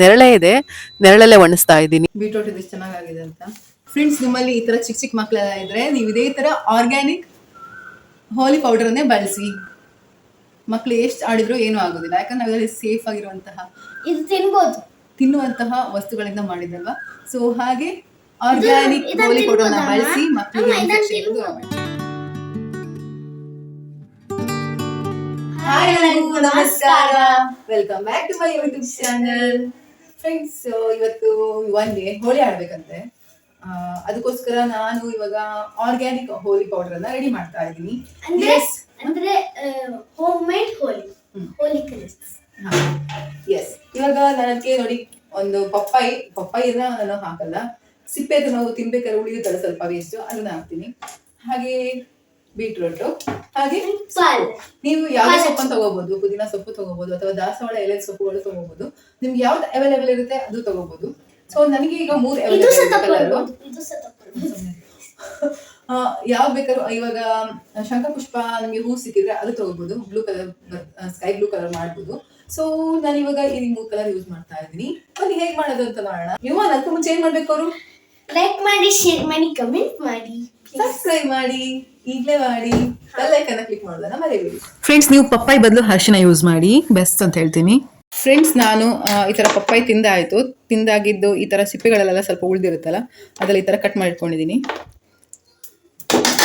ನೆರಳೆ ಇದೆ ನೆರಳಲ್ಲೇ ಒಣಸ್ತಾ ಇದ್ದೀನಿ. ಬೀಟ್ರೋಟ್ ಇದು ಚೆನ್ನಾಗಿದೆ ಅಂತ. ಫ್ರೆಂಡ್ಸ್ ನಿಮ್ಮಲ್ಲಿ ಈ ತರ ಚಿಕ್ಕ ಚಿಕ್ಕ ಮಕ್ಕಳೆಲ್ಲ ಇದ್ರೆ ನೀವು ಇದೇ ತರ ಆರ್ಗ್ಯಾನಿಕ್ ಹೋಲಿ ಪೌಡರ್ ಅನ್ನೇ ಬಳಸಿ. ಮಕ್ಕಳು ಎಷ್ಟು ಆಡಿದ್ರು ಏನು ಆಗೋದಿಲ್ಲ. ಯಾಕಂದ್ರೆ ಅದರಲ್ಲಿ ಸೇಫ್ ಆಗಿರುವಂತಹ ಇದು ತಿನ್ಬೋದು. ತಿನ್ನುವಂತಹ ವಸ್ತುಗಳಿಂದ ಮಾಡಿದಲ್ವಾ ಸೊ ಹಾಗೆ ಆರ್ಗ್ಯಾನಿಕ್ ಹೋಲಿ ಪೌಡರ್? ಬಳಸಿ ಮಕ್ಕಳಿಗೆ ಹಾಯ್ ಎಲ್ಲರಿಗೂ ನಮಸ್ಕಾರ. Welcome back to my YouTube channel friends ಇವತ್ತು ಒನ್ ಡೇ ಹೋಳಿ ಆಡ್ಬೇಕಂತೆ. ಅದಕ್ಕೋಸ್ಕರ ನಾನು ಇವಾಗ ಆರ್ಗ್ಯಾನಿಕ್ ಹೋಳಿ ಪೌಡರ್ ಅನ್ನ ರೆಡಿ ಮಾಡ್ತಾ ಇದ್ದೀನಿ. ಅಂದ್ರೆ. ಅಂದ್ರೆ home made Holi Holi Holi colours yes ಇವಾಗ ನನಗೆ ನೋಡಿ ಒಂದು ಪಪ್ಪಾಯಿ ಪಪ್ಪಾಯಿನ ನಾನು ಹಾಕಲ್ಲ. ಸಿಪ್ಪೆ ನಾವು ತಿನ್ಬೇಕಾದ್ರೆ ಉಳಿಯುತ್ತಲ್ಲ ಸ್ವಲ್ಪ ವೇಸ್ಟ್ ಅದನ್ನ ಹಾಕ್ತೀನಿ. ಹಾಗೆ ಬೀಟ್ರೂಟ್. ಹಾಗೆ ನೀವು ಯಾವ ಸೊಪ್ಪು ಸೊಪ್ಪನ್ನು ತಗೋಬಹುದು ಪುದೀನ ಸೊಪ್ಪು ತಗೋಬಹುದು ಅಥವಾ ದಾಸವಾಳ ಎಲೆ ಸೊಪ್ಪುಗಳು ತಗೋಬಹುದು ನಿಮ್ಗೆ ಯಾವ್ದು ಅವೈಲೇಬಲ್ ಇರುತ್ತೆ ಅದು ತಗೋಬಹುದು ಸೊ ನನಗೆ ಈಗ ಮೂರು ಯಾವ ಬೇಕಾದ್ರೂ ಇವಾಗ ಶಂಖಪುಷ್ಪ ನಿಮಗೆ ಹೂ ಸಿಕ್ಕಿದ್ರೆ ಅದು ತಗೋಬಹುದು blue colour sky blue colour ಮಾಡ್ಬೋದು. ಸೊ ನಾನು ಇವಾಗ ಈ ಮೂರು ಕಲರ್ ಯೂಸ್ ಮಾಡ್ತಾ ಇದ್ದೀನಿ. ಅದು ಹೇಗ್ ಮಾಡೋದು ಅಂತ ನೋಡೋಣ. ನೀವು ಅದಕ್ಕೂ ಮುಂಚೆ ಏನ್ ಮಾಡ್ಬೇಕು ಅವರು? ಲೈಕ್ ಮಾಡಿ ಶೇರ್ ಮಾಡಿ ಕಮೆಂಟ್ ಮಾಡಿ ಸಬ್ಸ್ಕ್ರೈಬ್ ಮಾಡಿ. ಈಗಲೇ ಮಾಡಿ ಬೆಲ್ಲೈಕನ್ನ ಕ್ಲಿಕ್ ಮಾಡೋದನ್ನ ಮರಿಬೇಡಿ. ಫ್ರೆಂಡ್ಸ್ ನೀವು ಪಪ್ಪಾಯಿ ಬದಲು ಹರ್ಷಿನ ಯೂಸ್ ಮಾಡಿ ಬೆಸ್ಟ್ ಅಂತ ಹೇಳ್ತೀನಿ. ಫ್ರೆಂಡ್ಸ್ ನಾನು ಆ, ಈ ಥರ ಪಪ್ಪಾಯಿ ತಿಂದಾಯಿತು. ತಿಂದಾಗಿದ್ದು ಈ ತರ ಸಿಪ್ಪೆಗಳೆಲ್ಲ ಸ್ವಲ್ಪ ಉಳಿದಿರುತ್ತಲ್ಲ ಅದರಲ್ಲಿ ಈ ತರ ಕಟ್ ಮಾಡಿ ಇಟ್ಕೊಂಡಿದ್ದೀನಿ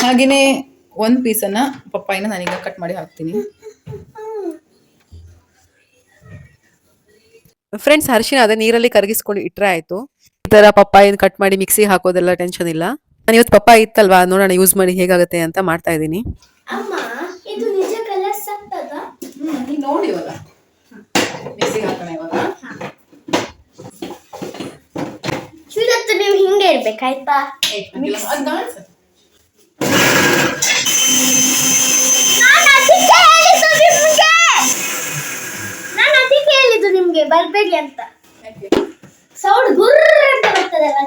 ಒಂದ್ ಒಂದು ಪೀಸನ್ನು ಪಪ್ಪಾಯಿನ ನಾನೀಗ ಕಟ್ ಮಾಡಿ ಹಾಕ್ತೀನಿ. ಫ್ರೆಂಡ್ಸ್ ಅರಿಶಿನ ಅದೇ ನೀರಲ್ಲಿ ಕರಗಿಸ್ಕೊಂಡು ಇಟ್ರೆ ಆಯ್ತು. ಈ ತರ ಪಪ್ಪಾಯಿನ ಕಟ್ ಮಾಡಿ ಮಿಕ್ಸಿ ಹಾಕೋದೆಲ್ಲ ಟೆನ್ಷನ್ ಇಲ್ಲ. ನಾನು ಇವತ್ತು ಪಪ್ಪ ಇತ್ತಲ್ವಾ? ನೋಡೋಣ ಯೂಸ್ ಮಾಡಿ ಹೇಗಾಗುತ್ತೆ ಅಂತ ಮಾಡ್ತಾ ಇದ್ದೀನಿ. ಅಮ್ಮ ಇದು ನಿಜ ಕಲರ್ಸ್ ಆಗ್ತದ? ನೀನು ನೋಡಿ ಇವಾಗ. ಮಿಕ್ಸಿಗೆ ಹಾಕೋಣ ಇವಾಗ. ಇವತ್ತು ನೀವು ಹಿಂಗೆ ಇರ್ಬೇಕಾಯ್ತಾ. ನಾನು ಅದಕ್ಕೆ ಹೇಳಿದ್ದು ನಿಮ್ಗೆ! ಬರ್ಬೇಡಿ ಅಂತ? ಸೌಂಡ್ ಗುರ್ರ ಅಂತ ಬರ್ತದಲ್ಲ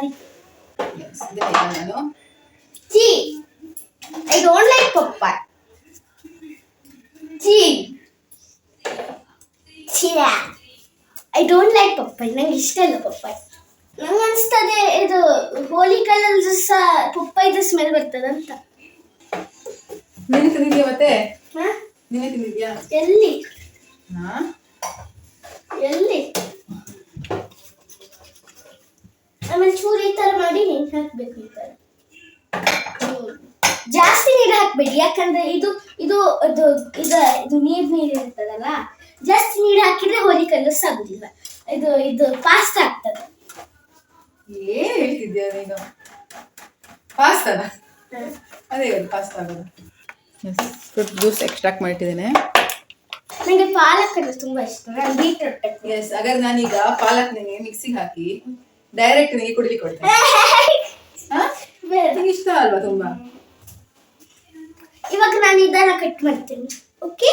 like ನಂಗೆ ಇಷ್ಟ ಇಲ್ಲ ಪಪ್ಪಾಯ್. ನಂಗೆ ಅನಿಸ್ತದೆ ಇದು ಹೋಲಿ ಕಲರ್ ಸಹ ಪಪ್ಪಾಯ್ದು ಸ್ಮೆಲ್ ಬರ್ತದಂತ. ನೀನು ತಿಂದಿದ್ಯಾ ಮತ್ತೆ? ಹಾ? ನೀನೇ ತಿಂದಿದ್ಯಾ ಎಲ್ಲಿ? ಹಾ? ಎಲ್ಲಿ? ಆಮೇಲೆ ಚೂರು ಈ ತರ ಮಾಡಿ ನೀರು ಹಾಕ್ಬೇಕು ಈ ಥರ. ಹ್ಮ್. ಜಾಸ್ತಿ ನೀರು ಹಾಕ್ಬೇಡಿ ಯಾಕಂದ್ರೆ ಇದು ಇದು ಇದು ಇದು ಇದು ನೀರ್ ನೀರು ಇರ್ತದಲ್ಲ ಜಾಸ್ತಿ ನೀರು ಹಾಕಿದ್ರೆ ಹೋಲಿ ಕಲರ್ಸ್ ಆಗುದಿಲ್ಲ. ಇದು ಇದು ಫಾಸ್ಟ್ ಆಗ್ತದೆ. ಏನ್ ಹೇಳ್ತಿದ್ಯಾ ನೀನು? ಪಾಸ್ತಾನ? ಅದೇ ಹೇಳಿ ಪಾಸ್ತಾ ಆಗೋದು. ಫ್ರೂಟ್ ಜ್ಯೂಸ್ ಎಕ್ಸ್ಟ್ರಾಕ್ಟ್ ಮಾಡಿಟ್ಟಿದ್ದೇನೆ. ನನಗೆ ಪಾಲಕ್ ಅಂದ್ರೆ ತುಂಬಾ ಇಷ್ಟ ನಾನು ಬೀಟ್ರೂಟ್ ಎಸ್ ಹಾಗಾದ್ರೆ ನಾನೀಗ ಪಾಲಕ್ ನಿಮಗೆ ಮಿಕ್ಸಿಗೆ ಹಾಕಿ ಡೈರೆಕ್ಟ್ ನಿಮಗೆ ಕುಡಿಲಿ ಕೊಡ್ತೇನೆ. ನಿಂಗೆ ಇಷ್ಟ ಅಲ್ವಾ ತುಂಬಾ? ಇವಾಗ ನಾನು ಇದನ್ನ ಕಟ್ ಮಾಡ್ತೀನಿ ಓಕೆ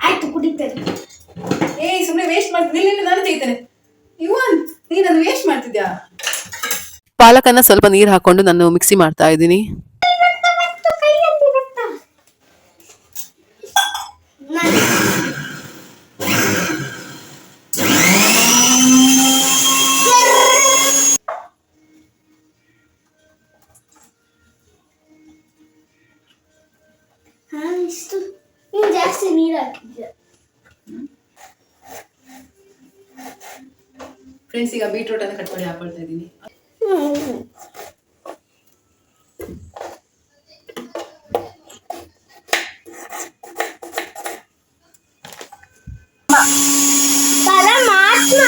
ಆಯ್ತು ಕುಡಿತೇನೆ ಏಯ್ ಸುಮ್ಮನೆ ವೇಸ್ಟ್ ಮಾಡ್ತೀನಿ ನಿನ್ನ ನಾನು ತೆಗಿತೇನೆ ಇವನ್ ನೀನು ಅದನ್ನ ವೇಸ್ಟ್ ಮಾಡ್ತಿದ್ಯಾ? ಪಾಲಕನ್ನ ಸ್ವಲ್ಪ ನೀರು ಹಾಕೊಂಡು ನಾನು ಮಿಕ್ಸಿ ಮಾಡ್ತಾ ಇದ್ದೀನಿ. ಜಾಸ್ತಿ ನೀರು ಹಾಕಿದ್ಯಾ? ಫ್ರೆಂಡ್ಸ್ ಈಗ ಬೀಟ್ರೂಟ್ ಅನ್ನ ಕಟ್ ಮಾಡಿ ಹಾಕೊಳ್ತಾ ಇದ್ದೀನಿ ಪರಮಾತ್ಮ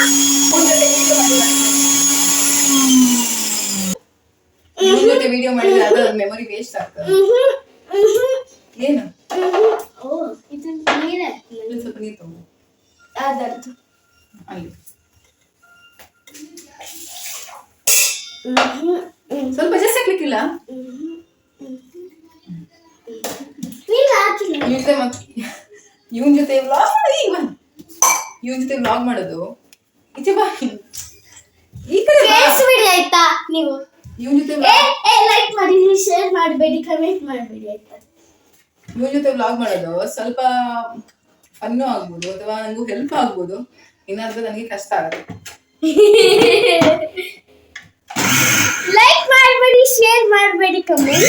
ನಿಮ್ ಜೊತೆ ವಿಡಿಯೋ ಮಾಡಿದ್ರೆ ಅದು ಮೆಮೊರಿ ವೇಸ್ಟ್ ಆಗ್ತದೆ ಮ್ಹೂ, ಮ್ಹೂ, ಏನು ಮ್ಹೂ. ಓ ಇದು ನೀರು ಹಾಕಿಲ್ಲ ಇಲ್ಲಿ ಸ್ವಲ್ಪ ನೀರು ತಗೋ ಅದರದ್ದು ಅಲ್ಲಿ ಸ್ವಲ್ಪ ಜಾಸ್ತಿ ಹಾಕ್ಲಿಕ್ಕಿಲ್ಲ? ಇವನ್ ಜೊತೆ ಇವನ್ ಜೊತೆ ವ್ಲಾಗ್ ಇವನ್ ಇವನ್ ಜೊತೆ ವ್ಲಾಗ್ ಮಾಡೋದು? ಈಚೆ ಬಾ. ಈ ಕಡೆ ಬಾ. ಕೇಳಿಸ್ಬಿಡಿ ಆಯ್ತಾ ನೀವು? ಇವನ್ ಜೊತೆ ಏ ಏ ಲೈಕ್ ಮಾಡಿ ಶೇರ್ ಮಾಡಬೇಡಿ ಕಮೆಂಟ್ ಮಾಡಬೇಡಿ ಆಯ್ತಾ? ಇವನ್ ಜೊತೆ ವ್ಲಾಗ್ ಮಾಡೋದು ಸ್ವಲ್ಪ ಫನ್ನು ಆಗ್ಬೋದು ಅಥವಾ ನನಗೂ ಹೆಲ್ಪ್ ಆಗ್ಬೋದು. ಇನ್ನಾದ್ರೂ ನನಗೆ ಕಷ್ಟ ಆಗುತ್ತೆ. like my body, share my body, comment.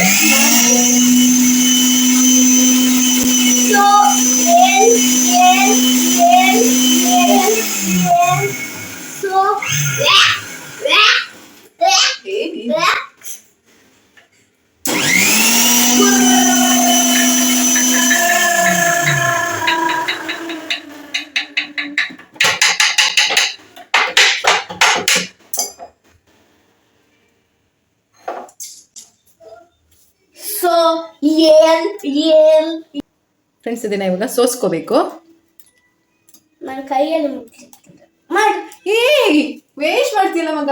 So, yeah. Friends ಇದನ್ನ ಇವಾಗ ಸೋಸ್ಕೋಬೇಕು. ನನ್ನ ಕೈಯಲ್ಲಿ ಮಾಡಿ. ಏಯ್ ವೇಸ್ಟ್ ಮಾಡ್ತಿಲ್ಲ ಮಗ?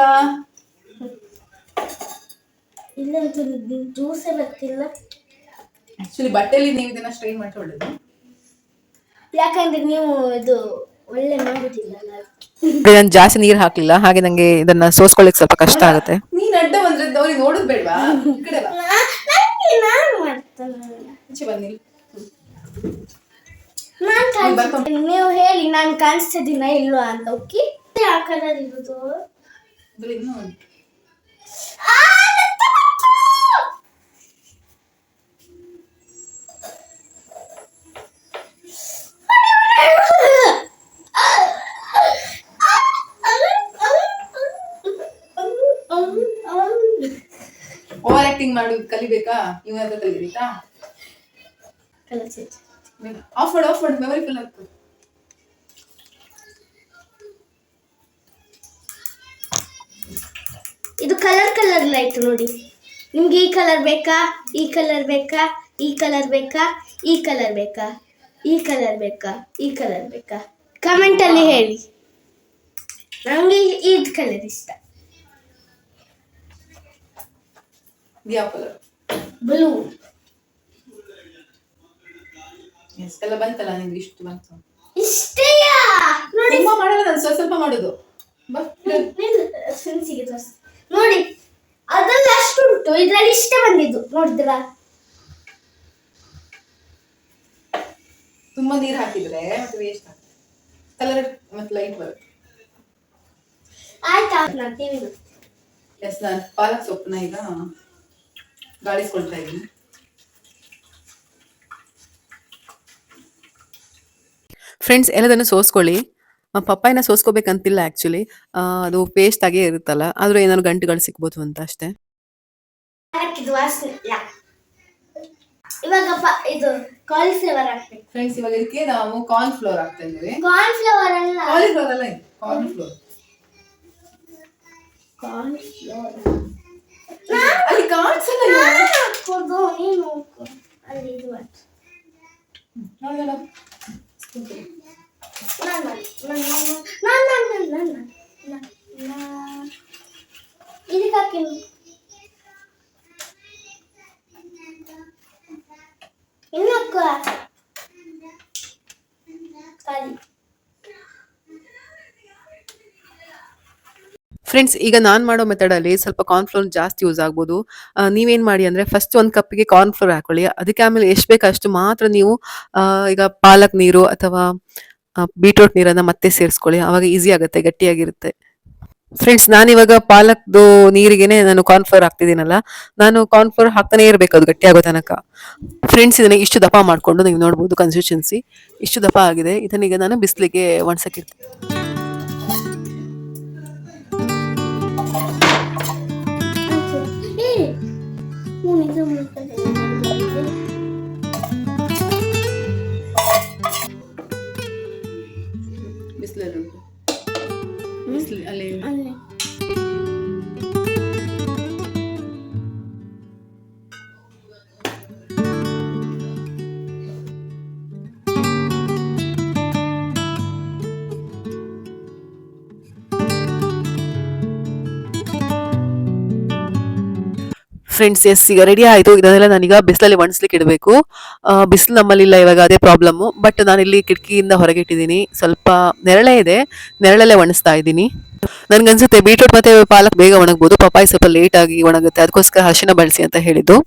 ಇಲ್ಲ ಜ್ಯೂಸೇ ಬರ್ತಿಲ್ಲ. ಆಕ್ಚುಲಿ ಬಟ್ಟೆಲಿ ನೀವು ಇದನ್ನ ಸ್ಟ್ರೈನ್ ಮಾಡಿ ಒಳ್ಳೇದು. ಯಾಕಂದ್ರೆ ನೀವು ಇದು ಒಳ್ಳೆ ಮಾಡುದಿಲ್ಲ ನಾನು ಜಾಸ್ತಿ ನೀರು ಹಾಕ್ಲಿಲ್ಲ ಹಾಗೆ ನಂಗೆ ಇದನ್ನ ಸೋಸ್ಕೊಳ್ಳಿಕ್ ಸ್ವಲ್ಪ ಕಷ್ಟ ಆಗುತ್ತೆ. ನೀನ್ ಅಡ್ಡ ಬಂದ್ರೆ ಅವ್ರಿಗೆ ನೋಡೋದ್ ಬೇಡ್ವಾ? ಈ ಕಡೆ ಬಾ. ನನಗೆ ನಾನು ಮಾಡ್ತೇನೆ. ಕಾಣಿಸ್ತೀನಿ ನೀವು ಹೇಳಿ ನಾನು ಕಾಣಿಸ್ತಿದ್ದೀನ ಇಲ್ಲ ಅಂತ. ಓಕೆ? ಹಾಕೋದಿರೋದು ಓವರ್ ಆಕ್ಟಿಂಗ್ ಮಾಡೋದು ಕಲಿಬೇಕಾ? ಇವಾಗ ಕಲಿಬೇಕಾ? ಕಲಿಸಿ ಆಫ್ ಮಾಡು ಆಫ್ ಮಾಡು ಮೆಮೊರಿ ಫಿಲ್ ಆಗ್ತದೆ ಇದು ಕಲರ್ ಕಲರ್ ಲೈಟ್ ನೋಡಿ. ನಿಮ್ಗೆ ಈ ಕಲರ್ ಬೇಕಾ? ಈ ಕಲರ್ ಬೇಕಾ? ಈ ಕಲರ್ ಬೇಕಾ? ಈ ಕಲರ್ ಬೇಕಾ? ಈ ಕಲರ್ ಬೇಕಾ? ಈ ಕಲರ್ ಬೇಕಾ? ಕಮೆಂಟ್ ಅಲ್ಲಿ ಹೇಳಿ. ನಂಗೆ ಈ ಕಲರ್ ಇಷ್ಟ. ಯಾವ ಕಲರ್ ಬ್ಲೂ ಎಲ್ಲ ಬಂತಲ್ಲ ನಿಮ್ಗೆ ಇಷ್ಟು ಬಂತು. ಇಷ್ಟೇಯಾ? ನೋಡಿ. ತುಂಬಾ ಮಾಡಲ್ಲ ನಾನು ಸ್ವಲ್ಪ ಸ್ವಲ್ಪ ಮಾಡೋದು. ಫ್ರೆಂಡ್ಸಿಗೆ ತೋರಿಸ್. ನೋಡಿ ಅದ್ರಲ್ಲಿ ಅಷ್ಟು ಉಂಟು. ಇದ್ರಲ್ಲಿ ಇಷ್ಟೇ ಬಂದಿದ್ದು. ನೋಡಿದ್ರಾ? ತುಂಬಾ ನೀರು ಹಾಕಿದ್ರೆ ಮತ್ತೆ ವೇಸ್ಟ್ ಆಗ್ತದೆ. ಕಲರ್ ಮತ್ತೆ ಲೈಟ್ ಬರುತ್ತೆ. ಆಯ್ತಾ? ನಾನು ಟಿವಿ ಎಸ್ ನಾನು ಪಾಲಕ್ ಸೊಪ್ಪನ್ನ ಈಗ ಗಾಳಿಸ್ಕೊಳ್ತಾ ಇದ್ದೀನಿ. ಫ್ರೆಂಡ್ಸ್ ಎಲ್ಲದನ್ನು ಸೋಸ್ಕೊಳ್ಳಿ. ಆ, ಪಪ್ಪಾಯಿನ ಸೋಸ್ಕೋಬೇಕಂತಿಲ್ಲ ಆ್ಯಕ್ಚುಲಿ ಅದು ಪೇಸ್ಟ್ ಆಗೇ ಇರುತ್ತಲ್ಲ ಆದರೂ ಏನಾದ್ರು ಗಂಟುಗಳು ಸಿಗ್ಬೋದು ಅಂತ ಅಷ್ಟೇ. ಇವಾಗ ಇದು ಕಾಲಿಫ್ಲವರ್ ಹಾಕ್ಬೇಕು. ಫ್ರೆಂಡ್ಸ್ ಇವಾಗ ಇದಕ್ಕೆ ನಾವು ಕಾರ್ನ್ ಫ್ಲೋರ್ ಹಾಕ್ತಾ ಇದ್ದೀವಿ. ಕಾಲಿಫ್ಲವರ್ ಅಲ್ಲ. ಕಾಲಿಫ್ಲವರ್ ಅಲ್ಲ ಇದು ಕಾರ್ನ್ ಫ್ಲೋರ್ ಕಾಲಿಫ್ಲವರ್ ಅಲ್ಲಿ ಕಾಣಿಸಲ್ಲ ಇದು. ಹಾಕೋದು ನೀನು ಹಾಕೋ. ಅಲ್ಲಿ ಇದು ಮಾಡು. ನೋಡು, ಫ್ರೆಂಡ್ಸ್ ಈಗ ನಾನು ಮಾಡೋ ಮೆಥಡಲ್ಲಿ ಸ್ವಲ್ಪ ಕಾರ್ನ್ಫ್ಲೋರ್ ಜಾಸ್ತಿ ಯೂಸ್ ಆಗ್ಬೋದು. ನೀವೇನು ಮಾಡಿ ಅಂದರೆ ಫಸ್ಟ್ ಒಂದು ಕಪ್ಪಿಗೆ ಕಾರ್ನ್ಫ್ಲೋರ್ ಹಾಕೊಳ್ಳಿ. ಅದಕ್ಕೆ ಆಮೇಲೆ ಎಷ್ಟು ಬೇಕು ಅಷ್ಟು ಮಾತ್ರ ನೀವು ಈಗ ಪಾಲಕ್ ನೀರು ಅಥವಾ ಬೀಟ್ರೋಟ್ ನೀರನ್ನ ಮತ್ತೆ ಸೇರಿಸ್ಕೊಳ್ಳಿ. ಆವಾಗ ಈಸಿ ಆಗುತ್ತೆ, ಗಟ್ಟಿಯಾಗಿರುತ್ತೆ. ಫ್ರೆಂಡ್ಸ್ ನಾನಿವಾಗ ಪಾಲಕ್ದು ನೀರಿಗೆನೆ ನಾನು ಕಾರ್ನ್ಫ್ಲೋರ್ ಹಾಕ್ತಿದ್ದೀನಲ್ಲ, ನಾನು ಕಾರ್ನ್ಫ್ಲೋರ್ ಹಾಕ್ತಾನೆ ಇರಬೇಕು, ಅದು ಗಟ್ಟಿಯಾಗೋ ತನಕ. ಫ್ರೆಂಡ್ಸ್ ಇದನ್ನ ಇಷ್ಟು ದಪ್ಪ ಮಾಡ್ಕೊಂಡು ನೀವು ನೋಡ್ಬೋದು ಕನ್ಸಿಸ್ಟೆನ್ಸಿ ಇಷ್ಟು ದಪ್ಪ ಆಗಿದೆ. ಇದನ್ನೀಗ ನಾನು ಬಿಸಿಲಿಗೆ ಒಣಸಕ್ಕಿರ್ತೀನಿ ಫ್ರೆಂಡ್ಸ್ ಎಸ್ ಈಗ ರೆಡಿ ಆಯಿತು. ಇದನ್ನೆಲ್ಲ ನಾನೀಗ ಬಿಸಿಲಲ್ಲಿ ಒಣಸ್ಲಿಕ್ಕೆ ಇಡಬೇಕು. ಬಿಸಿಲು ನಮ್ಮಲ್ಲಿಲ್ಲ ಇವಾಗ ಅದೇ ಪ್ರಾಬ್ಲಮ್ಮು ಬಟ್ ನಾನಿಲ್ಲಿ ಕಿಟಕಿಯಿಂದ ಹೊರಗೆ ಇಟ್ಟಿದ್ದೀನಿ ಸ್ವಲ್ಪ ನೆರಳೆ ಇದೆ. ನೆರಳಲ್ಲೇ ಒಣಸ್ತಾ ಇದ್ದೀನಿ. ನನ್ಗನ್ಸುತ್ತೆ ಬೀಟ್ರೂಟ್ ಮತ್ತೆ ಪಾಲಕ್ ಬೇಗ ಒಣಗ್ಬೋದು. ಪಪ್ಪಾಯಿ ಸ್ವಲ್ಪ ಲೇಟ್ ಆಗಿ ಒಣಗುತ್ತೆ. ಅದಕ್ಕೋಸ್ಕರ ಹಸಿನ ಬಳಸಿ ಅಂತ ಹೇಳಿದ್ದು.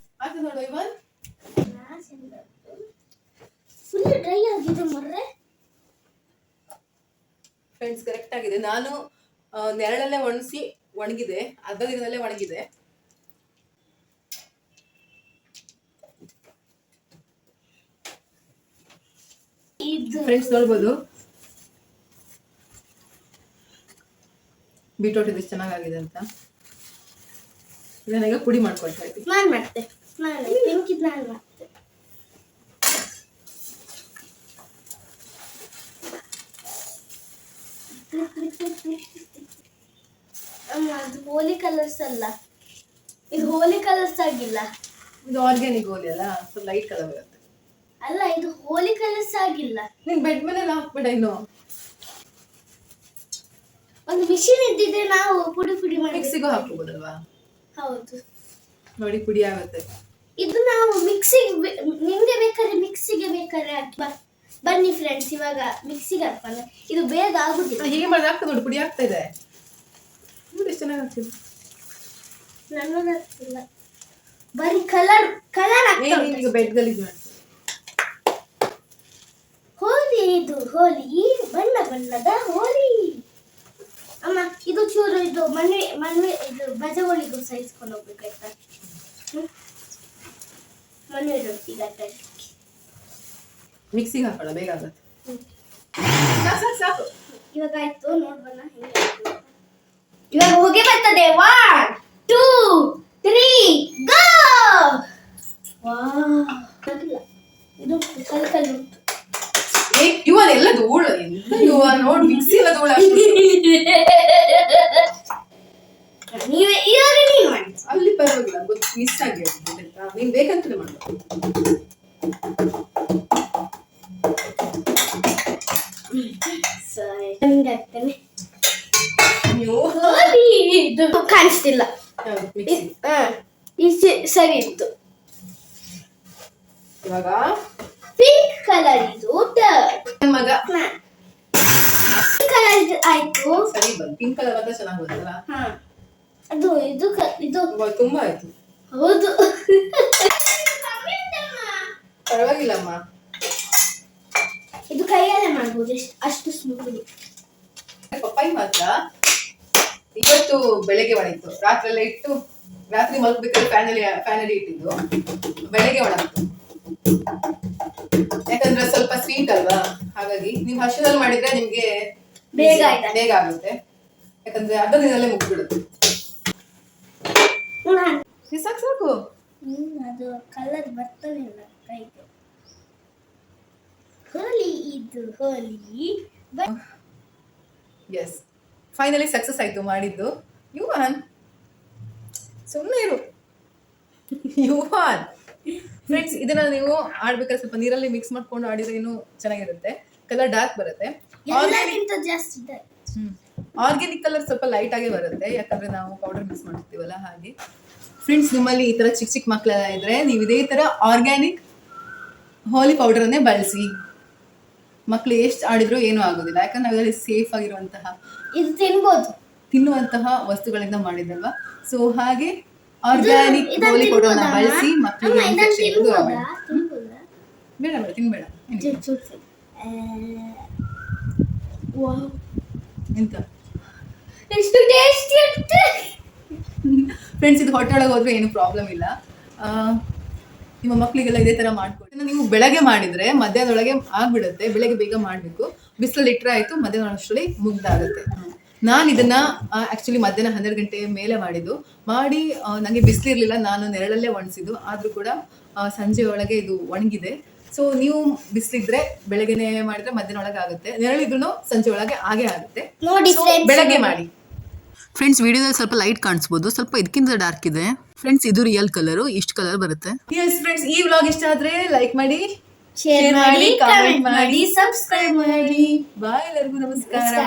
ಫುಲ್ ಡ್ರೈ ಆಗಿದೆ ಮರ್ರೆ. ಫ್ರೆಂಡ್ಸ್ ಕರೆಕ್ಟ್ ಆಗಿದೆ. ನಾನು ನೆರಳಲ್ಲೇ ಒಣಸಿ ಒಣಗಿದೆ. ಅರ್ಧ ದಿನದಲ್ಲೇ ಒಣಗಿದೆ. ಫ್ರೆಂಡ್ಸ್ ನೋಡ್ಬೋದು. ಬೀಟ್ರೋಟ್ ಇದು ಚೆನ್ನಾಗಾಗಿದೆ ಅಂತ. ಇದನ್ನ ಪುಡಿ ಮಾಡ್ಕೊಳ್ತಾ ಇದ್ದೀನಿ ನಾನ್ ಮಾಡ್ತೆ. ನಾನು ಪಿಂಕಿದ್ ನಾನು ಮಾಡ್ತೆ. ಅದು ಹೋಲಿ ಕಲರ್ಸ್ ಅಲ್ಲ. ಇದು ಹೋಲಿ ಕಲರ್ಸ್ ಆಗಿಲ್ಲ. ಇದು ಆರ್ಗ್ಯಾನಿಕ್ ಹೋಲಿ ಅಲ್ಲ ಸ್ವಲ್ಪ ಲೈಟ್ ಕಲರ್ ಬರುತ್ತೆ. ಅಲ್ಲ ಇದು ಹೋಲಿ ಕಲರ್ಸ್ ಆಗಿಲ್ಲ. ನೀನ್ ಬೆಡ್ ಮೇಲೆ ಹಾಕ್ಬೇಡ ಇನ್ನು. ಒಂದು ಮಿಷಿನ್ ಇದ್ದಿದ್ರೆ ನಾವು ಪುಡಿ ಪುಡಿ ಮಾಡಿ ಮಿಕ್ಸಿಗೂ ಹಾಕ್ಬೋದಲ್ವಾ? ಹೌದು. ನೋಡಿ ಪುಡಿ ಆಗುತ್ತೆ. ಇದು ನಾವು ಮಿಕ್ಸಿಗೆ ನಿಮ್ಗೆ ಬೇಕಾದ್ರೆ ಮಿಕ್ಸಿಗೆ ಬೇಕಾದ್ರೆ ಹಾಕಿ ಬನ್ನಿ ಫ್ರೆಂಡ್ಸ್ ಇವಾಗ ಮಿಕ್ಸಿಗೆ ಹಾಕೋಣ ಇದು ಬೇಗ ಆಗುತ್ತೆ ಹೀಗೆ ಮಾಡಿ ಹಾಕ್ತಾ ನೋಡಿ ಪುಡಿ ಆಗ್ತಾ ಇದೆ. ನೋಡಿ ಚೆನ್ನಾಗಿ ಆಗ್ತಿದೆ. ನನ್ನ ಬರೀ ಕಲರ್ ಕಲರ್ ಆಗ್ತಾ ಬೆಡ್ ಗಲೀಜ್ ಹೋಲಿ ಇದು ಹೋಲಿ ಬಣ್ಣ ಬಣ್ಣದ ಹೋಲಿ. ಅಮ್ಮ ಇದು ಚೂರು ಇದು ಮಣ್ಣೆ ಮಣ್ಣೆ ಇದು ಬಜಗೋಳಿಗೂ ಸಹಿಸ್ಕೊಂಡು ಹೋಗ್ಬೇಕು ಆಯ್ತಾ? ಹ್ಮ್? ಮಣ್ಣೆ ರೊಟ್ಟಿಗೆ ಆಟ ಮಿಕ್ಸಿಗೆ ಹಾಕೋಣ ಬೇಗ ಆಗುತ್ತೆ. ಹ್ಮ್. ಸಾಕು ಸಾಕು ಸಾಕು. ಇವಾಗ ಆಯ್ತು ನೋಡ್ಬಣ್ಣ ಹೆಂಗೆ ಆಯ್ತು ಅಂತ. ಇವಾಗ ಹೋಗಿ ಬರ್ತದೆ. ಒನ್ ಟೂ ತ್ರೀ ಗೋ ಇದು ಕಲ್ ಕಲ್ಲು ಉಂಟು. ಏ ಇವನ್ ಎಲ್ಲ ಧೂಳು ಎಂತ ಇವ ನೋಡ್ ಮಿಕ್ಸಿ ಎಲ್ಲ ಧೂಳು ಮಗ ಕಲರ್ ಆಯ್ತು. ಸರಿ ಬಂದು ಪಿಂಕ್ ಕಲರ್ ಮಾತ್ರ ಚೆನ್ನಾಗಿ ಬಂತಲ್ಲ ಹಾ. ಅದು ಇದು ಕ- ಇದು. ಇವಾಗ ತುಂಬಾ ಆಯ್ತು. ಹೌದು. ಪರವಾಗಿಲ್ಲಮ್ಮ. ಇದು ಕೈಯಲ್ಲೇ ಮಾಡ್ಬೋದು ಎಷ್ಟು ಅಷ್ಟು ಸ್ಮೂತ್ ಪಪ್ಪಾಯಿ ಮಾತ್ರ. ಇವತ್ತು ಬೆಳಗ್ಗೆ ಒಣಗಿತ್ತು. ರಾತ್ರಿ ಎಲ್ಲ ಇಟ್ಟು ರಾತ್ರಿ ಮಲ್ಕ್ಬೇಕಾದ್ರೆ ಫ್ಯಾನಲ್ಲಿ ಫ್ಯಾನಲ್ಲಿ ಇಟ್ಟಿದ್ದು. ಬೆಳಗ್ಗೆ ಒಣಗ್ತು ಅಲ್ವಾ ಹಾಗಾಗಿ ನೀವು ಹರ್ಷದಲ್ಲಿ ಮಾಡಿದ್ರೆ ನಿಮ್ಗೆ ಬೇಗ ಆಯ್ತಾ? ಬೇಗ ಆಗುತ್ತೆ. ಯಾಕಂದ್ರೆ ಅರ್ಧ ದಿನದಲ್ಲೇ ಮುಗ್ಬಿಡುತ್ತೆ ಸಾಕು. ಸಾಕು ಅದು ಕಲರ್ ಬರ್ತದೆ ಕೈಗೆ ಹೋಲಿ ಇದು ಹೋಲಿ. ಎಸ್ ಫೈನಲಿ ಸಕ್ಸಸ್ ಆಯ್ತು ಮಾಡಿದ್ದು. ಯುವಾನ್ ಸುಮ್ಮನೆ ಇರು. ಯುವಾನ್ ಫ್ರೆಂಡ್ಸ್ ಇದನ್ನ ನೀವು ಆಡ್ಬೇಕಾದ್ರೆ ಸ್ವಲ್ಪ ನೀರಲ್ಲಿ ಮಿಕ್ಸ್ ಮಾಡ್ಕೊಂಡು ಆಡಿದ್ರೆ ಇನ್ನೂ ಚೆನ್ನಾಗಿರುತ್ತೆ. ಕಲರ್ ಡಾರ್ಕ್ ಬರುತ್ತೆ. ಎಲ್ಲಕ್ಕಿಂತ ಜಾಸ್ತಿ ಇದೆ ಆರ್ಗ್ಯಾನಿಕ್ ಕಲರ್ ಸ್ವಲ್ಪ ಲೈಟ್ ಆಗಿ ಬರುತ್ತೆ. ಯಾಕಂದ್ರೆ ನಾವು ಪೌಡರ್ ಮಿಕ್ಸ್ ಮಾಡ್ತೀವಲ್ಲ ಹಾಗೆ. ಫ್ರೆಂಡ್ಸ್ ನಿಮ್ಮಲ್ಲಿ ಈ ತರ ಚಿಕ್ಕ ಚಿಕ್ಕ ಮಕ್ಕಳೆಲ್ಲ ಇದ್ರೆ ನೀವು ಇದೇ ತರ ಆರ್ಗ್ಯಾನಿಕ್ ಹೋಲಿ ಪೌಡರ್ ಅನ್ನೇ ಬಳಸಿ. ಮಕ್ಕಳು ಎಷ್ಟು ಆಡಿದ್ರು ಏನೂ ಆಗೋದಿಲ್ಲ. ಯಾಕಂದ್ರೆ ಅದರಲ್ಲಿ ಸೇಫ್ ಆಗಿರುವಂತಹ ಇದು ತಿನ್ಬೋದು. ತಿನ್ನುವಂತಹ ವಸ್ತುಗಳಿಂದ ಮಾಡಿದಲ್ವಾ ಸೊ ಹಾಗೆ ಆರ್ಗ್ಯಾನಿಕ್ ಕೋಳಿ ಕೊಡೋಣ ಪೌಡರ್ನ ಬಳಸಿ ಮಕ್ಕಳಿಗೆ ಇನ್ಫೆಕ್ಷನ್? ಬೇಡ ಬೇಡ ತಿನ್ಬೇಡ. ಎಂತ? ಎಷ್ಟು ಟೇಸ್ಟಿ ಅಂತ ಫ್ರೆಂಡ್ಸ್ ಇದು ಹೊಟ್ಟೆ ಒಳಗೆ ಹೋದ್ರೆ ಏನು ಪ್ರಾಬ್ಲಮ್ ಇಲ್ಲ. ನಿಮ್ಮ ಮಕ್ಕಳಿಗೆಲ್ಲ ಇದೇ ತರ ಮಾಡ್ಕೊಡಿ. ನೀವು ಬೆಳಗ್ಗೆ ಮಾಡಿದ್ರೆ ಮಧ್ಯಾಹ್ನದೊಳಗೆ ಆಗ್ಬಿಡುತ್ತೆ ಬೆಳಗ್ಗೆ ಬೇಗ ಮಾಡಬೇಕು. ಬಿಸಿಲಲ್ಲಿ ಇಟ್ಟರೆ ಆಯ್ತು ಮಧ್ಯಾಹ್ನ ಅಷ್ಟರಲ್ಲಿ ಮುಗ್ದಾಗುತ್ತೆ. ನಾನು ಇದನ್ನ ಆಕ್ಚುಲಿ ಮಧ್ಯಾಹ್ನ ಹನ್ನೆರಡು ಗಂಟೆ ಮೇಲೆ ಮಾಡಿದ್ದು. ಮಾಡಿ ನನಗೆ ಬಿಸಿಲಿರಲಿಲ್ಲ ನಾನು ನೆರಳಲ್ಲೇ ಒಣಸಿದ್ದು. ಆದ್ರೂ ಕೂಡ ಸಂಜೆ ಒಳಗೆ ಇದು ಒಣಗಿದೆ. ಸೊ ನೀವು ಬಿಸಿಲಿದ್ರೆ ಬೆಳಗ್ಗೆನೆ ಮಾಡಿದ್ರೆ ಮಧ್ಯಾಹ್ನ ಒಳಗೆ ಆಗುತ್ತೆ. ನೆರಳಿದ್ರು ಸಂಜೆ ಒಳಗೆ ಹಾಗೆ ಆಗುತ್ತೆ. ಬೆಳಗ್ಗೆ ಮಾಡಿ. ಫ್ರೆಂಡ್ಸ್ ವಿಡಿಯೋದಲ್ಲಿ ಸ್ವಲ್ಪ ಲೈಟ್ ಕಾಣಿಸ್ಬೋದು. ಸ್ವಲ್ಪ ಇದಕ್ಕಿಂತ ಡಾರ್ಕ್ ಇದೆ. ಫ್ರೆಂಡ್ಸ್ ಇದು ರಿಯಲ್ ಕಲರ್ ಇಷ್ಟು ಕಲರ್ ಬರುತ್ತೆ. ಎಸ್ ಫ್ರೆಂಡ್ಸ್ ಈ ವ್ಲಾಗ್ ಇಷ್ಟ ಆದ್ರೆ ಲೈಕ್ ಮಾಡಿ ಶೇರ್ ಮಾಡಿ ಕಮೆಂಟ್ ಮಾಡಿ. ಸಬ್ಸ್ಕ್ರೈಬ್ ಮಾಡಿ. ಬಾಯ್ ಎಲ್ಲರಿಗೂ ನಮಸ್ಕಾರ.